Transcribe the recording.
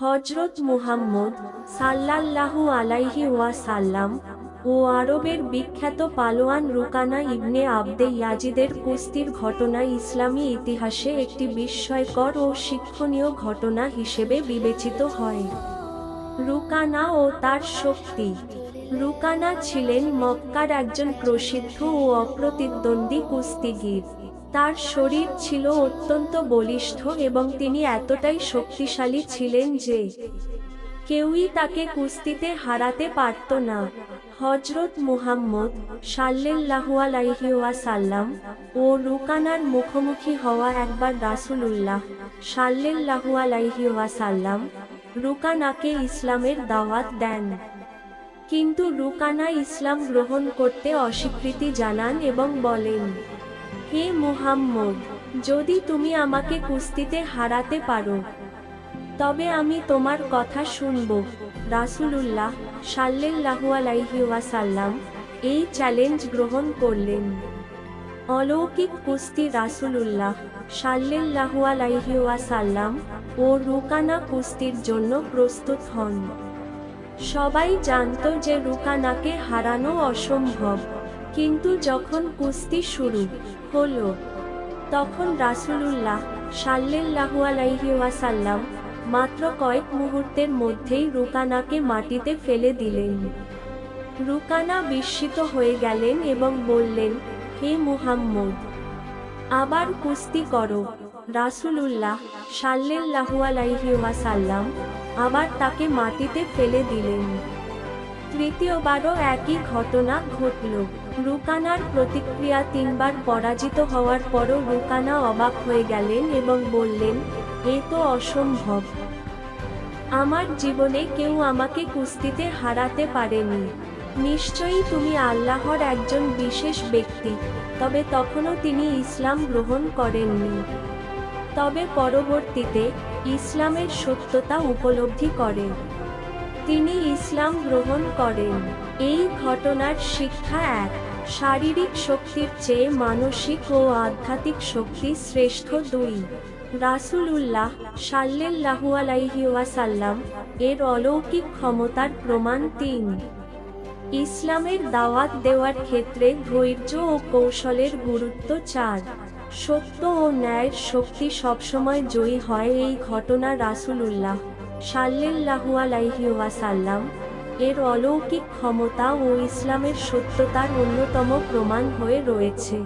হজরত মুহাম্মদ সাল্লাল্লাহু আলাইহি ওয়াসাল্লাম ও আরবের বিখ্যাত পালোয়ান রুকানা ইবনে আবদে ইয়াজিদের কুস্তির ঘটনা ইসলামী ইতিহাসে একটি বিস্ময়কর ও শিক্ষণীয় ঘটনা হিসেবে বিবেচিত হয়। রুকানা ও তার শক্তি। রুকানা ছিলেন মক্কার একজন প্রসিদ্ধ ও অপ্রতিদ্বন্দ্বী কুস্তিগীর। তার শরীর ছিল অত্যন্ত বলিষ্ঠ এবং তিনি এতটাই শক্তিশালী ছিলেন যে কেউই তাকে কুস্তিতে হারাতে পারত না। হজরত মুহাম্মদ ওয়াসাল্লাম ও রুকানার মুখোমুখি হওয়া একবার রাসূলুল্লাহ ওয়াসাল্লাম রুকানাকে ইসলামের দাওয়াত দেন। কিন্তু রুকানা ইসলাম গ্রহণ করতে অস্বীকৃতি জানান এবং বলেন হে মুহাম্মদ, যদি তুমি আমাকে কুস্তিতে হারাতে পারো, তবে আমি তোমার কথা শুনব। রাসূলুল্লাহ ওয়াসাল্লাম এই চ্যালেঞ্জ গ্রহণ করলেন। অলৌকিক কুস্তি রাসূলুল্লাহ সাল্লাল্লাহু আলাইহি ও রুকানা কুস্তির জন্য প্রস্তুত হন। সবাই জানত যে রুকানাকে হারানো অসম্ভব। কিন্তু যখন কুস্তি শুরু হলো, তখন রাসূলুল্লাহ আলাইহিওয়াসাল্লাম মাত্র কয়েক মুহূর্তের মধ্যেই রুকানাকে মাটিতে ফেলে দিলেন। রুকানা বিস্মিত হয়ে গেলেন এবং বললেন, হে মুহাম্মদ, আবার কুস্তি করো। রাসূলুল্লাহ সাল্লাল্লাহু আলাইহি আবার তাকে মাটিতে ফেলে দিলেন। তৃতীয়বারও একই ঘটনা ঘটল। রুকানার প্রতিক্রিয়া তিনবার পরাজিত হওয়ার পরও রুকানা অবাক হয়ে গেলেন এবং বললেন, এ তো অসম্ভব। আমার জীবনে কেউ আমাকে কুস্তিতে হারাতে পারেনি। নিশ্চয়ই তুমি আল্লাহর একজন বিশেষ ব্যক্তি। তবে তখনও তিনি ইসলাম গ্রহণ করেননি। তবে পরবর্তীতে ইসলামের সত্যতা উপলব্ধি করেন তিনি ইসলাম গ্রহণ করেন। এই ঘটনার শিক্ষা এক, শারীরিক শক্তির চেয়ে মানসিক ও আধ্যাত্মিক শক্তি শ্রেষ্ঠ দুই। রাসূলুল্লাহ আলাইহি ওয়াসাল্লাম এর অলৌকিক ক্ষমতার প্রমাণ তিন। ইসলামের দাওয়াত দেওয়ার ক্ষেত্রে ধৈর্য ও কৌশলের গুরুত্ব চার। সত্য ও ন্যায়ের শক্তি সবসময় জয়ী হয় এই ঘটনা রাসূলুল্লাহ সাল্লাল্লাহু ওয়াসাল্লাম এর অলৌকিক ক্ষমতা ও ইসলামের সত্যতার অন্যতম প্রমাণ হয়ে রয়েছে।